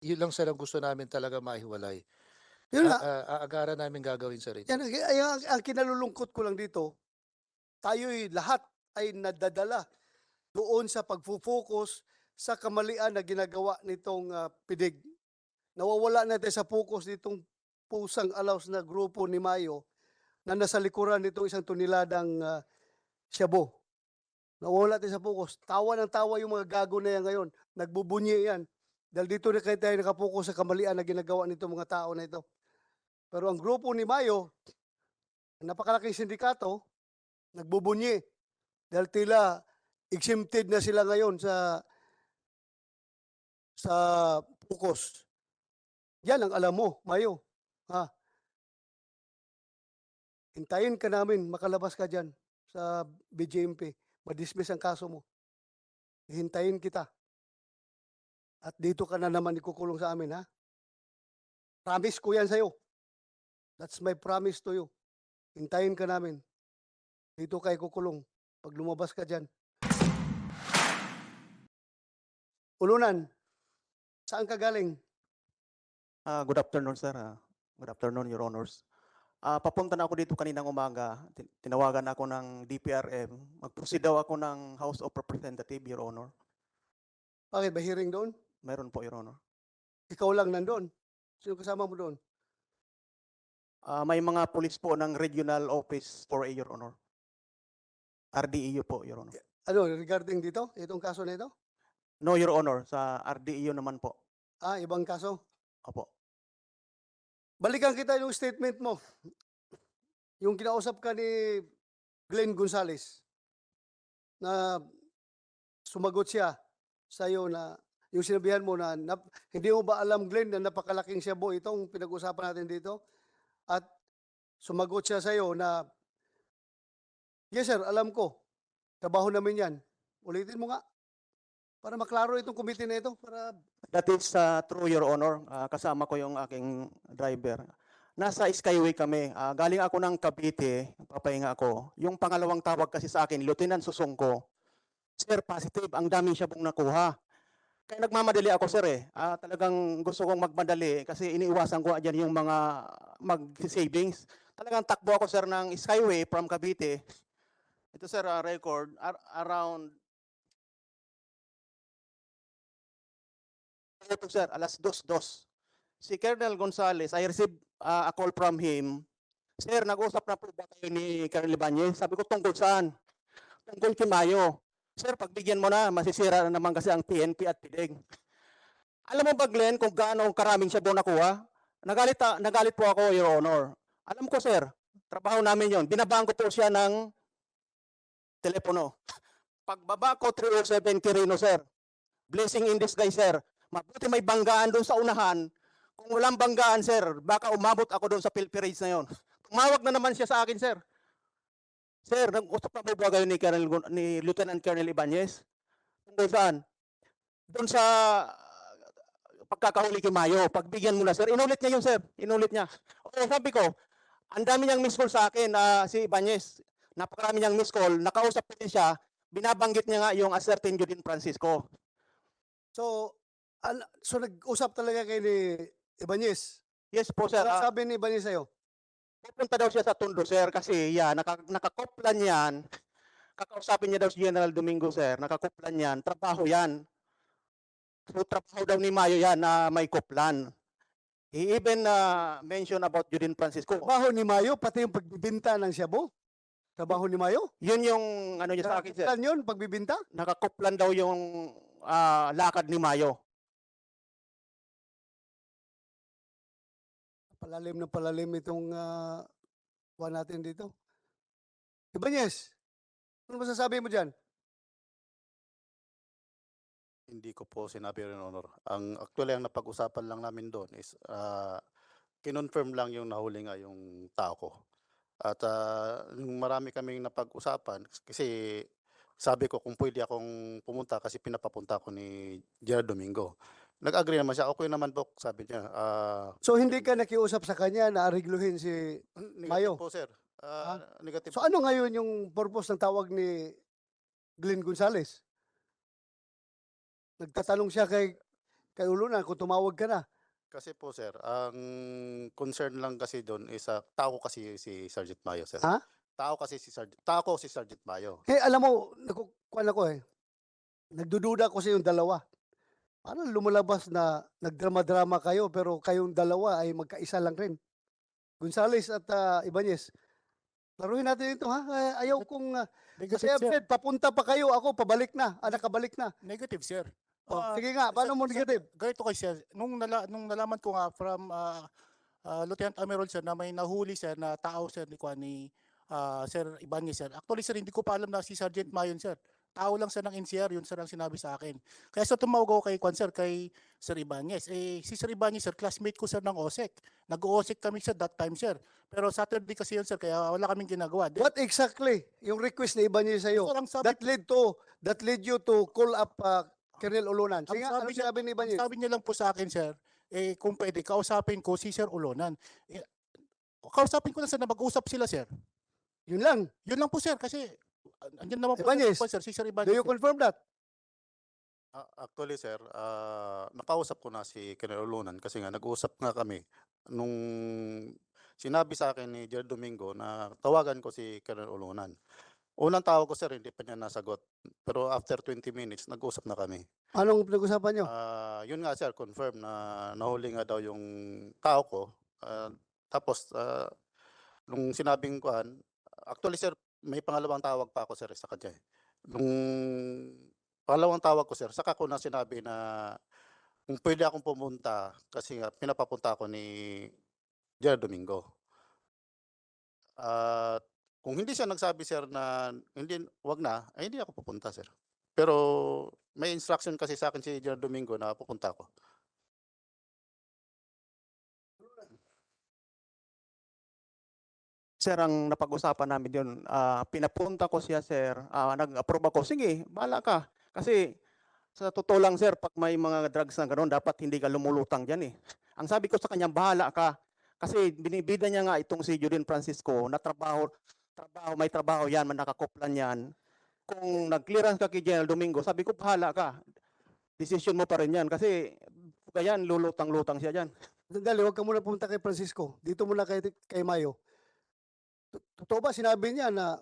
Yun lang sir ang gusto namin talaga mahiwalay. Yun nga, A- a- aagaran namin gagawin sir. ito. yan, ang, ay, ang, ang kinalulungkot ko lang dito, tayo'y lahat ay nadadala doon sa pagfo-focus sa kamalian na ginagawa nitong ah, pidig. Nawawala natin sa focus nitong pusang alaws na grupo ni Mayo na nasa likuran nitong isang tuniladang uh, shabu. Nawawala tayo sa focus. Tawa ng tawa yung mga gago na yan ngayon. Nagbubunyi yan. Dahil dito na kayo tayo nakapokus sa kamalian na ginagawa nitong mga tao na ito. Pero ang grupo ni Mayo, napakalaking sindikato, nagbubunyi. Dahil tila exempted na sila ngayon sa sa focus. Yan ang alam mo, Mayo. Ha? Hintayin ka namin, makalabas ka dyan sa BJMP. Madismiss ang kaso mo. Hintayin kita. At dito ka na naman ikukulong sa amin, ha? Promise ko yan sa'yo. That's my promise to you. Hintayin ka namin. Dito ka ikukulong. Pag lumabas ka dyan. Ulunan, saan ka galing? Ah, good afternoon, sir. Ah, good afternoon, Your Honors. Ah, papunta na ako dito kaninang umaga. Tin- Tinawagan ako ng DPRM. Mag-proceed daw ako ng House of Representative, Your Honor. Bakit ba hearing doon? Meron po, Your Honor. Ikaw lang nandun. Sino kasama mo doon? Ah, may mga pulis po ng Regional Office for a Your Honor. RDEU po, Your Honor. Ano, regarding dito? Itong kaso na ito? No, Your Honor. Sa RDEU naman po. Ah, ibang kaso? Opo. Balikan kita yung statement mo. Yung kinausap ka ni Glenn Gonzales na sumagot siya sa iyo na yung sinabihan mo na nap- hindi mo ba alam Glenn na napakalaking shabu itong pinag-usapan natin dito? At sumagot siya sa iyo na Yes sir, alam ko. Trabaho namin yan. Ulitin mo nga. Para maklaro itong committee na ito. Para That is uh, true, Your Honor. Ah, kasama ko yung aking driver. Nasa Skyway kami. Ah, galing ako ng Cavite, papahinga ako. Yung pangalawang tawag kasi sa akin, Lieutenant Susungko. Sir, positive. Ang dami siya pong nakuha. Kaya nagmamadali ako, sir eh. Ah, talagang gusto kong magmadali kasi iniiwasan ko dyan yung mga mag-savings. Talagang takbo ako, sir, ng Skyway from Cavite. Ito, sir, ah, record. ar- around Ito sir, alas dos dos. Si Colonel Gonzales, I received uh, a call from him. Sir, nag-usap na po ba kayo ni Colonel Ibanez? Sabi ko, tungkol saan? Tungkol kay Mayo. Sir, pagbigyan mo na, masisira na naman kasi ang PNP at PIDEG. Alam mo ba, Glenn, kung gaano karaming siya doon nakuha? Nagalit, nagalit po ako, Your Honor. Alam ko, sir, trabaho namin yon. Binabaan ko po siya ng telepono. Pagbaba ko, 307 Quirino, sir. Blessing in disguise, sir. Mabuti may banggaan doon sa unahan. Kung walang banggaan, sir, baka umabot ako doon sa pilpirage na yon. Tumawag na naman siya sa akin, sir. Sir, nag-usap na ba kayo ni, Colonel, ni Lieutenant Colonel Ibanez? Tungkol saan? Doon sa uh, pagkakahuli kay Mayo, pagbigyan mo na, sir. Inulit niya yun, sir. Inulit niya. Okay, sabi ko, ang dami niyang miss call sa akin, ah, si Ibanez. Napakarami niyang miss call. Nakausap ko din siya. Binabanggit niya nga yung Acertin Judin Francisco. So, so nag-usap talaga kay ni Ibanez. Yes po, sir. Ano Ah, sabi ni Ibanez sa'yo? Pupunta daw siya sa Tondo, sir, kasi yan, naka, nakakoplan yan. Kakausapin niya daw si General Domingo, sir. Nakakoplan yan. Trabaho yan. So, trabaho daw ni Mayo yan na may koplan. He even uh, mentioned about Judin Francisco. Trabaho ni Mayo, pati yung pagbibinta ng shabu. Trabaho ni Mayo? Yun yung ano niya sa akin, sir. Nakakoplan yun, pagbibinta? Nakakoplan daw yung ah, lakad ni Mayo. Palalim na palalim itong uh, natin dito. Ibanez, ano masasabi mo dyan? Hindi ko po sinabi Your Honor. Ang actually ang napag-usapan lang namin doon is ah, kinonfirm lang yung nahuli nga yung tao ko. At ah, yung marami kaming napag-usapan kasi sabi ko kung pwede akong pumunta kasi pinapapunta ko ni Gerard Domingo. Nag-agree naman siya. Okay naman po, sabi niya. Ah, So hindi ka nakiusap sa kanya na arigluhin si... negative Mayo. po, sir. Ah, negative. So ano ngayon yung purpose ng tawag ni Glenn Gonzales? Nagtatanong siya kay kay Ulunan kung tumawag ka na. Kasi po sir, ang concern lang kasi doon is ah, tao kasi si Sergeant Mayo sir. Ha? Tao kasi si Sergeant, tao ko si Sergeant Mayo. Eh, alam mo, nakukuha ako eh. Nagdududa ko sa yung dalawa. Parang lumalabas na nagdrama-drama kayo pero kayong dalawa ay magkaisa lang rin. Gonzales at ah, Ibanez. Laruin natin ito ha. Ay- Ayaw kong... Uh, kasi Negative. Fred, papunta pa kayo. Ako, pabalik na. Ah, nakabalik na. Negative, sir. Oh, Ah, sige nga, paano mo negative? Ganito kay sir, nung, nala, nung nalaman ko nga from ah, ah, Lieutenant Amerol sir na may nahuli sir na tao sir ni ni ah, Sir Ibanez sir. Actually sir, hindi ko pa alam na si Sergeant Mayon sir. Tao lang sir ng NCR, yun sir ang sinabi sa akin. Kaya sa tumawag ako kay Kwan sir, kay Sir Ibanez. Eh, si Sir Ibanez sir, classmate ko sir ng OSEC. Nag-OSEC kami sir that time sir. Pero Saturday kasi yun sir, kaya wala kaming ginagawa. Then, What exactly yung request na Ibanez sa'yo? sir, ang sabi That led to, that led you to call up uh, Colonel Ulunan. Sige nga, ano sabi ni Ibanez? sabi niya lang po sa akin, sir, eh, kung pwede, kausapin ko si Sir Ulonan. Eh, kausapin ko lang, sir, na mag-usap sila, sir. Yun lang. Yun lang po, sir, kasi uh, andyan naman po, Ibanez, po, sir, si Sir Do Ibanez. you sir. confirm that? Ah, actually sir, ah, nakausap ko na si Colonel Ulunan kasi nga nag-usap nga kami nung sinabi sa akin ni Jer Domingo na tawagan ko si Colonel Ulunan. Unang tawag ko sir, hindi pa niya nasagot. Pero after 20 minutes, nag-usap na kami. Anong pinag-usapan nyo? Ah, yun nga sir, confirm na nahuli nga daw yung tao ko. Ah, tapos, ah, nung sinabing kuan, actually sir, may pangalawang tawag pa ako sir sa kanya. eh. Nung pangalawang tawag ko sir, saka ko na sinabi na kung pwede akong pumunta kasi nga pinapapunta ako ni Jer Domingo. At kung hindi siya nagsabi sir na hindi wag na, ay hindi ako pupunta sir. Pero may instruction kasi sa akin si Jer Domingo na pupunta ako. Sir, ang napag-usapan namin yun, ah, pinapunta ko siya, sir, ah, nag-approve ako, sige, bahala ka. Kasi sa totoo lang, sir, pag may mga drugs na gano'n, dapat hindi ka lumulutang dyan eh. Ang sabi ko sa kanya, bahala ka. Kasi binibida niya nga itong si Julian Francisco na trabaho, trabaho, may trabaho yan, man nakakoplan yan. Kung nag-clearance ka kay General Domingo, sabi ko, bahala ka. Decision mo pa rin yan. Kasi ganyan, lulutang-lutang siya dyan. Sandali, huwag ka muna pumunta kay Francisco. Dito muna kay, kay Mayo. Totoo ba sinabi niya na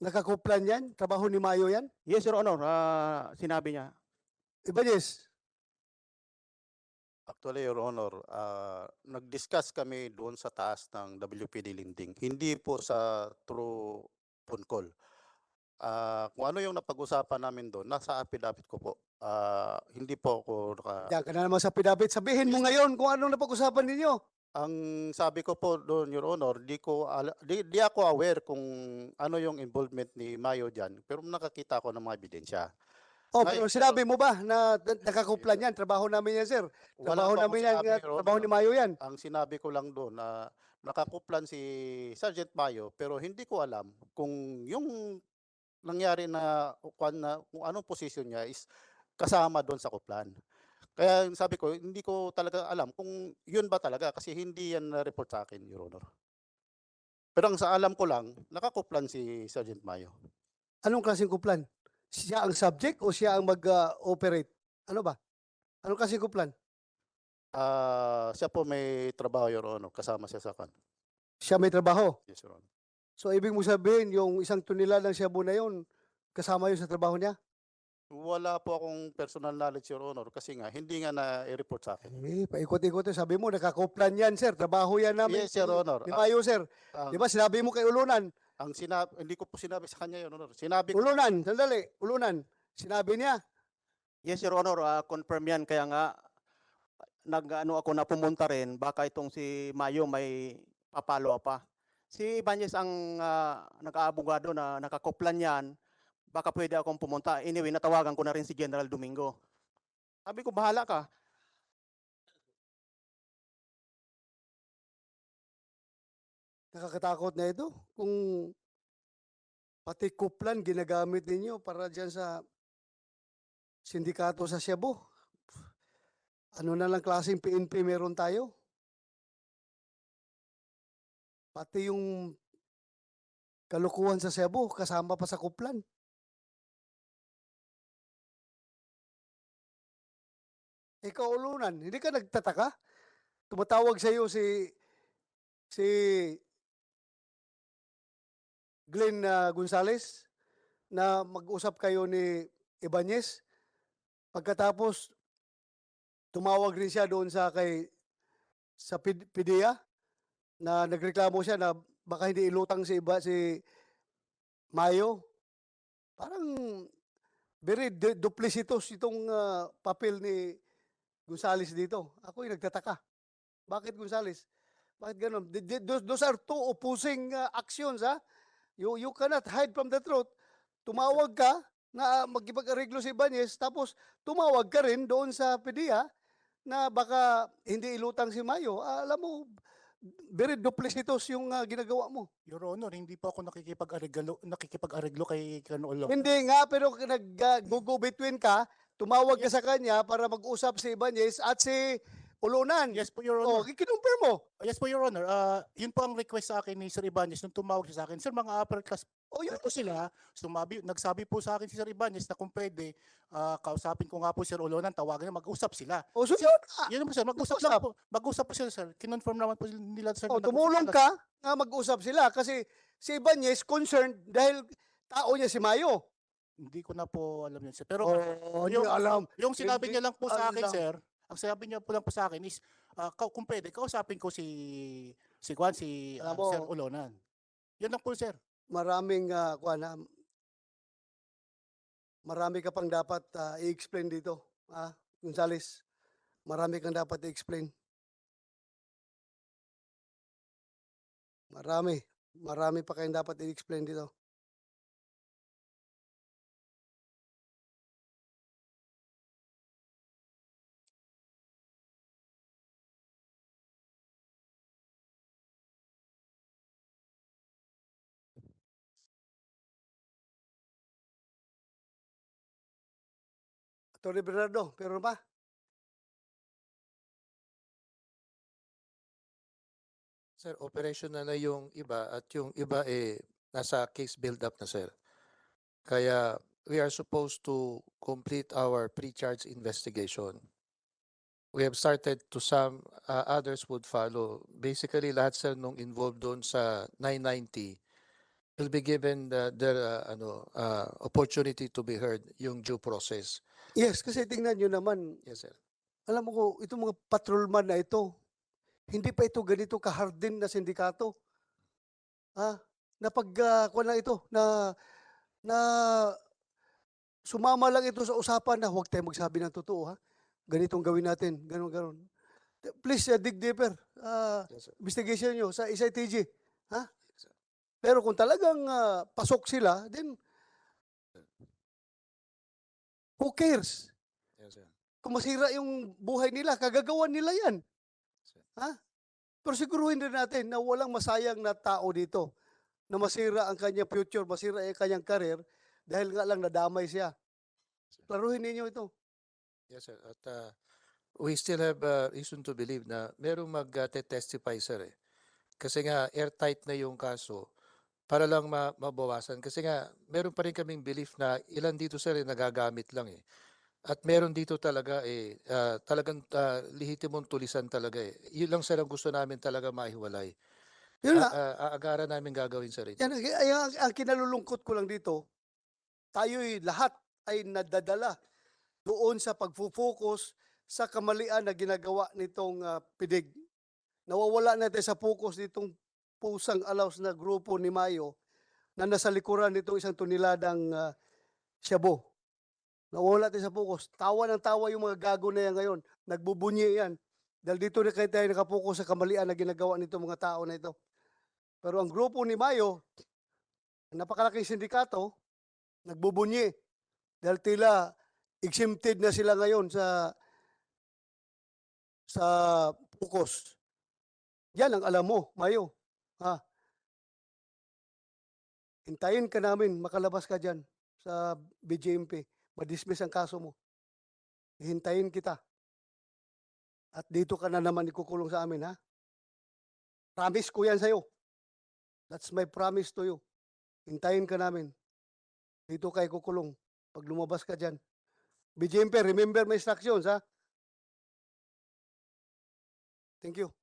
nakakuplan yan? Trabaho ni Mayo yan? Yes, Your Honor, ah, sinabi niya. Ibanez, Actually, Your Honor, ah, nag-discuss kami doon sa taas ng WPD Linding. Hindi po sa true phone call. Ah, kung ano yung napag-usapan namin doon, nasa affidavit ko po. Ah, hindi po ako naka... diyan ka na naman sa pidabit. Sabihin mo ngayon kung anong napag-usapan ninyo. Ang sabi ko po doon, Your Honor, di, ko, ala- di, di ako aware kung ano yung involvement ni Mayo dyan. Pero nakakita ko ng mga ebidensya. Oh, Ay, pero sinabi mo ba na na- nakakuplan yan? Trabaho namin yan, sir. Wala Trabaho akong namin yan. sinabi, Your Trabaho ni. Mayo yan. Ang sinabi ko lang doon na nakakuplan si Sergeant Mayo pero hindi ko alam kung yung nangyari na kung, na, kung anong posisyon niya is kasama doon sa kuplan. Kaya sabi ko, hindi ko talaga alam kung yun ba talaga kasi hindi yan na-report sa akin, Your Honor. Pero ang sa alam ko lang, nakakuplan si Sergeant Mayo. Anong klaseng kuplan? Siya ang subject o siya ang mag-operate? ano ba? Anong klaseng kuplan? Ah, siya po may trabaho, Your Honor. Kasama siya sa kan. Siya may trabaho. Yes, Your Honor. So, ibig mo sabihin, yung isang tunila ng Shabu na yun, kasama yun sa trabaho niya? Wala po akong personal knowledge, Your Honor, kasi nga hindi nga na-report sa akin. Eh, paikot-ikot. eh. Sabi mo, nakakuplan yan, sir. Trabaho yan namin. Yes, Your Honor. Ni Ah, Mayo, sir. ang- Di ba, sinabi mo kay Ulunan. Ang sinabi, hindi ko po sinabi sa kanya yun, Honor. Sinabi ko, Ulunan, sandali. Ulunan. Sinabi niya. Yes, Your Honor, ah, confirm yan. Kaya nga, nag-ano ako na pumunta rin, baka itong si Mayo may papalo pa. Si Ibanez ang ah, nag-aabogado na nakakoplan yan, baka pwede akong pumunta. Anyway, natawagan ko na rin si General Domingo. Sabi ko, bahala ka. Nakakatakot na ito. Kung pati kuplan ginagamit ninyo para dyan sa sindikato sa Cebu. Ano na lang klaseng PNP meron tayo? Pati yung kalukuhan sa Cebu, kasama pa sa kuplan. Ikaw ulunan, hindi ka nagtataka? Tumatawag sa iyo si si Glenn ah, Gonzales na mag-usap kayo ni Ibanez. Pagkatapos tumawag rin siya doon sa kay sa PIDEA na nagreklamo siya na baka hindi ilutang si iba si Mayo. Parang very du- duplicitous itong ah, papel ni Gonzales dito. Ako yung nagtataka. Bakit Gonzales? Bakit ganun? Th- th- Those, those are two opposing uh, actions, ha? You, you cannot hide from the truth. Tumawag ka na magkipag-areglo si Ibanez, tapos tumawag ka rin doon sa PDEA na baka hindi ilutang si Mayo. Ah, alam mo, very duplicitous yung ah, ginagawa mo. Your Honor, hindi po ako nakikipag-areglo, nakikipag-areglo kay Colonel Olo. Hindi nga, pero nag-go between ka, tumawag ka sa kanya para mag-usap si Ibanez at si Ulunan. Yes po, Your Oh, Honor. kinumpir mo. Yes po, Your Honor. Ah, yun po ang request sa akin ni Sir Ibanez nung tumawag siya sa akin. Sir, mga upper class Oh, yun. po sila. Sumabi, nagsabi po sa akin si Sir Ibanez na kung pwede, ah, kausapin ko nga po Sir Olonan, tawagan niya, mag-usap sila. Oh, so yun na. Yun po sir, mag-usap lang po. Mag-usap po sila sir. Kinonfirm naman po nila sir. Oh, na nag-usap tumulong ka nga mag-usap sila kasi si Ibanez concerned dahil tao niya si Mayo. Hindi ko na po alam yun sir. Pero Oh, hindi yung- alam. yung sinabi hindi niya lang po sa akin alam. sir, ang sinabi niya po lang po sa akin is, ah, ka- kung pwede, kausapin ko si si Juan, si ah, Alam mo- Sir Olonan. Yun lang po sir. Maraming uh, kuwan, ah, marami ka pang dapat ah, i-explain dito, ah, Gonzales. Marami kang dapat i-explain. Marami. Marami pa kayong dapat i-explain dito. Atty. Bernardo, pero ba? Sir, operation na na yung iba at yung iba eh nasa case build-up na sir. Kaya we are supposed to complete our pre-charge investigation. We have started to some, uh, others would follow. Basically, lahat sir nung involved doon sa 990 will be given the, their uh, ano, uh, opportunity to be heard, yung due process. Yes, kasi tingnan nyo naman, Yes, sir. alam mo ko, itong mga patrolman na ito, hindi pa ito ganito ka-harden na sindikato. Ha? Na pag, ah, kuwan lang ito, na, na sumama lang ito sa usapan na huwag tayo magsabi ng totoo, ha? Ganitong gawin natin, ganon, ganon. Please, uh, dig deeper. ah, Yes, sir. investigation nyo sa SITG. Ha? Yes. Pero kung talagang ah, pasok sila, then who cares? Yes, sir. Kung masira yung buhay nila, kagagawan nila yan. Sir. Ha? Pero siguruhin din natin na walang masayang na tao dito na masira ang kanyang future, masira ang kanyang career dahil nga lang nadamay siya. Klaruhin ninyo ito. Yes, sir. At uh, we still have uh, reason to believe na merong mag-testify, sir. Eh. Kasi nga, airtight na yung kaso para lang ma- mabawasan. Kasi nga, meron pa rin kaming belief na ilan dito, sir, eh, nagagamit lang eh. At meron dito talaga eh, ah, talagang uh, lihitimong tulisan talaga eh. Yun lang, sir, ang gusto namin talaga mahiwalay. Yun Ah, ah, aagaran namin gagawin, sir. ito. yan, ang, ang, ang kinalulungkot ko lang dito, tayo'y lahat ay nadadala doon sa pagfo-focus sa kamalian na ginagawa nitong ah, pidig. Nawawala natin sa focus nitong pusang alaws na grupo ni Mayo na nasa likuran nitong isang tuniladang uh, shabu. Nawawala natin sa focus. Tawa ng tawa yung mga gago na yan ngayon. Nagbubunyi yan. Dahil dito na kayo tayo nakapokus sa kamalian na ginagawa nitong mga tao na ito. Pero ang grupo ni Mayo, napakalaking sindikato, nagbubunyi. Dahil tila exempted na sila ngayon sa sa focus. Yan ang alam mo, Mayo. Ha? Hintayin ka namin, makalabas ka dyan sa BJMP. Madismiss ang kaso mo. Hintayin kita. At dito ka na naman ikukulong sa amin, ha? Promise ko yan sa'yo. That's my promise to you. Hintayin ka namin. Dito ka ikukulong. Pag lumabas ka dyan. BJMP, remember my instructions, ha? Thank you.